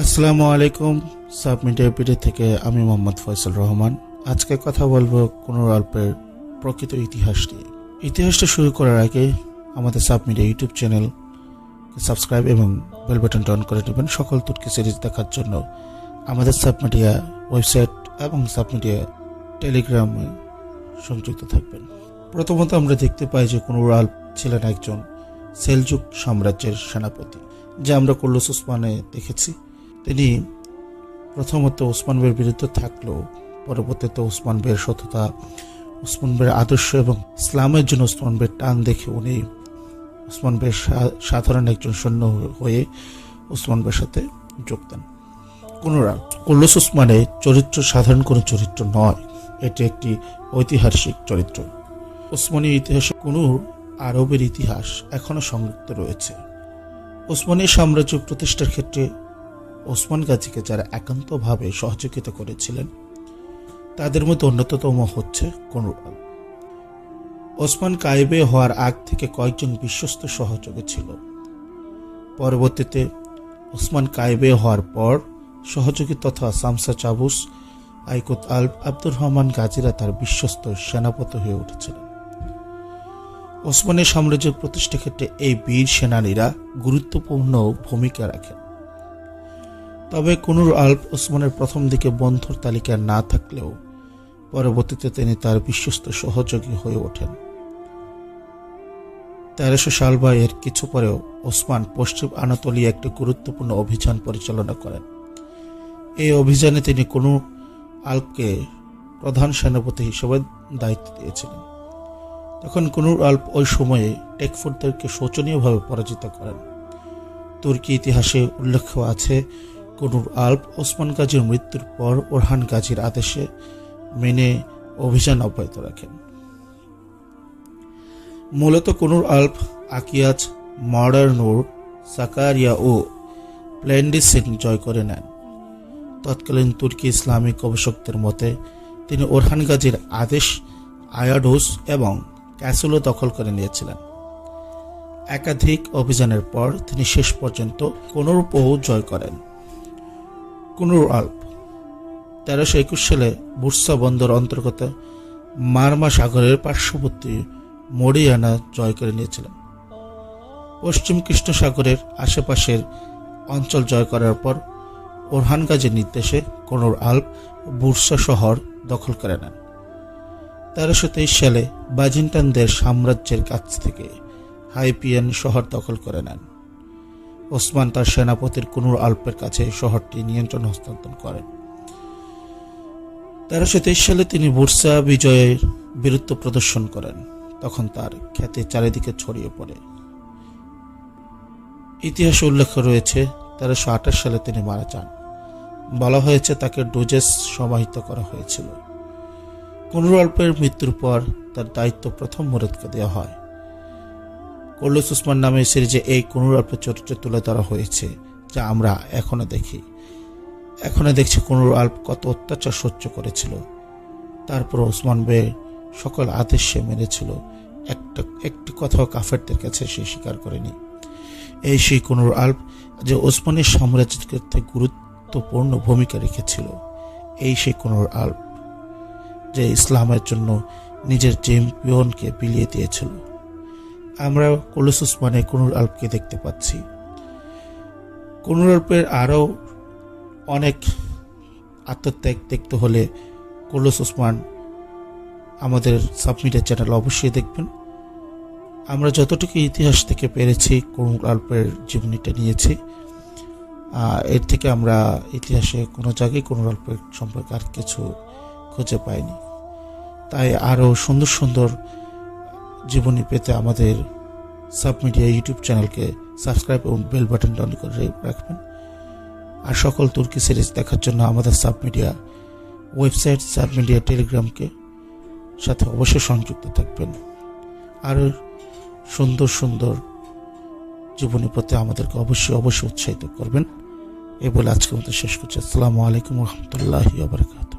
আসসালামু আলাইকুম sub media PD থেকে আমি মোহাম্মদ ফয়সাল রহমান। আজকে কথা বলব কোন গল্পের প্রকৃত ইতিহাস নিয়ে। ইতিহাসটা শুরু করার আগে আমাদের sub media YouTube channel subscribe এবং বেল বাটনটা অন করে নেবেন সকল তুর্কি সিরিজ দেখার জন্য। আমাদের সাব মিডিয়া ওয়েবসাইট এবং সাব মিডিয়া টেলিগ্রামে সংযুক্ত থাকবেন। প্রথমত আমরা দেখতে পাই যে কোন আল্প ছিলেন একজন সেলজুক সাম্রাজ্যের সেনাপতি, যা আমরা কুল্লুস উসমানে দেখেছি। তিনি প্রথমত ওসমান বের বিরুদ্ধে থাকলেও পরবর্তীতে ওসমান বের সততা, ওসমান বের আদর্শ এবং ইসলামের জন্য ওসমান বের টান দেখে উনি ওসমান বের সাধারণ একজন সৈন্য হয়ে ওসমান বের সাথে যোগ দেন। কোনরা কুল্লুস উসমানে চরিত্র সাধারণ কোনো চরিত্র নয়, এটি একটি ঐতিহাসিক চরিত্র। ওসমানী ইতিহাসে কোনো আরবের ইতিহাস এখনও সংযুক্ত রয়েছে। ওসমানী সাম্রাজ্য প্রতিষ্ঠার ক্ষেত্রে ওসমান গাজীকে যারা একান্তভাবে সহযোগিতা করেছিলেন, তাদের মধ্যে অন্যতম হচ্ছে কনুরাল ওসমান কায়েবে হওয়ার আগ থেকে কয়েকজন বিশ্বস্ত সহযোগী ছিল। পরবর্তীতে ওসমান কায়েবে হওয়ার পর সহযোগী তথা সামসা চাবুস, আইকুত আল আব্দুর রহমান গাজীরা তার বিশ্বস্ত সেনাপতি হয়ে উঠেছিলেন ওসমানী সাম্রাজ্যের প্রতিষ্ঠা ক্ষেত্রে এই বীর সেনানীরা গুরুত্বপূর্ণ ভূমিকা রাখেন। তবে কুনুর আল্প ওসমানের প্রথম দিকে বন্ধুর তালিকায় না থাকলেও পরবর্তীতে তিনি তার বিশ্বস্ত সহযোগী হয়ে ওঠেন। তেরোশো সাল বা এর কিছু পরেও ওসমান পশ্চিম আনাতলিয়া একটি গুরুত্বপূর্ণ অভিযান পরিচালনা করেন। এই অভিযানে তিনি কোনো আল্পকে প্রধান সেনাপতি হিসেবে দায়িত্ব দিয়েছিলেন। তখন কুনুর আল্প ওই সময়ে টেকফুরদেরকে শোচনীয়ভাবে পরাজিত করেন। তুর্কি ইতিহাসে উল্লেখ আছে কুনুর আল্প ওসমান গাজীর মৃত্যুর পর ওরহান গাজীর আদেশে মেনে অভিযান অব্যাহত রাখেন। মূলত কুনুর আল্প, আকিয়াজ মডার্নুর সাকারিয়া ও প্ল্যান্ডিসিন জয় করে নেন। তৎকালীন তুর্কি ইসলামিক গবেষকদের মতে, তিনি ওরহান গাজীর আদেশ আয়াডোস এবং ক্যাসেলও দখল করে নিয়েছিলেন। একাধিক অভিযানের পর তিনি শেষ পর্যন্ত কোনরূপও জয় করেন। কুনুর আল্প। তেরোশো একুশ সালে বুরসা বন্দর অন্তর্গত মারমা সাগরের পার্শ্ববর্তী মরিয়ানা জয় করে নিয়েছিলেন। পশ্চিম কৃষ্ণ সাগরের আশেপাশের অঞ্চল জয় করার পর ওরহান গাজীর নির্দেশে কোনুর আল্প বুরসা শহর দখল করে নেন। তেরোশো তেইশ সালে বাজিন্টানদের সাম্রাজ্যের কাছ থেকে হাইপিয়ান শহর দখল করে নেন। ওসমান তার সেনাপতির কুনুর আল্পের কাছে শহরটি নিয়ন্ত্রণ হস্তান্তর করেন। তেরোশো তেইশ সালে তিনি বুরসা বিজয়ের বীরত্ব প্রদর্শন করেন। তখন তার খ্যাতি চারিদিকে ছড়িয়ে পড়ে। ইতিহাসে উল্লেখ রয়েছে, তেরোশো আঠাশ সালে তিনি মারা যান। বলা হয়েছে তাকে ডোজেস সমাহিত করা হয়েছিল। কুনুর আল্পের মৃত্যুর পর তার দায়িত্ব প্রথম মুরাদকে দেওয়া হয়। কল্লুস উসমান নামে সিরিজে এই কুনুর চরিত্র তুলে ধরা হয়েছে, যা আমরা এখনও দেখি। এখনও দেখছি কুনুর আল্প কত অত্যাচার সহ্য করেছিল। তারপর ওসমান বে সকল আদেশ সে একটা, একটি কথাও কাফেরদের কাছে সে স্বীকার করেনি। এই সেই কুনুর আল্প যে ওসমানের সাম্রাজ্যের ক্ষেত্রে গুরুত্বপূর্ণ ভূমিকা রেখেছিল, এই সেই কুনুর আল্প যে ইসলামের জন্য নিজের চ্যাম্পিয়নকে বিলিয়ে দিয়েছিল। আমরা কলুস উসমানে কুনুর আল্পকে দেখতে পাচ্ছি। কুনুর আল্পের আরও অনেক আত্মত্যাগ দেখতে হলে কলুস উসমান আমাদের সাবমিটের চ্যানেল অবশ্যই দেখবেন। আমরা যতটুকু ইতিহাস থেকে পেরেছি কুনুর আল্পের জীবনীটা নিয়েছি এর থেকে আমরা ইতিহাসে কোনো জায়গায় কুনুর আল্পের সম্পর্কে আর কিছু খুঁজে পাইনি। তাই আরও সুন্দর সুন্দর জীবনী পেতে আমাদের সাব মিডিয়া ইউটিউব চ্যানেলকে সাবস্ক্রাইব এবং বেল বাটন অন করে রাখবেন। আর সকল তুর্কি সিরিজ দেখার জন্য আমাদের sub media website, sub media টেলিগ্রামকে সাথে অবশ্যই সংযুক্ত থাকবেন। আর সুন্দর সুন্দর জীবনী প্রতি আমাদেরকে অবশ্যই অবশ্যই উৎসাহিত করবেন। এ বলে আজকের মতো শেষ করছি। আসসালামু আলাইকুম রহমতুল্লাহ বারকাত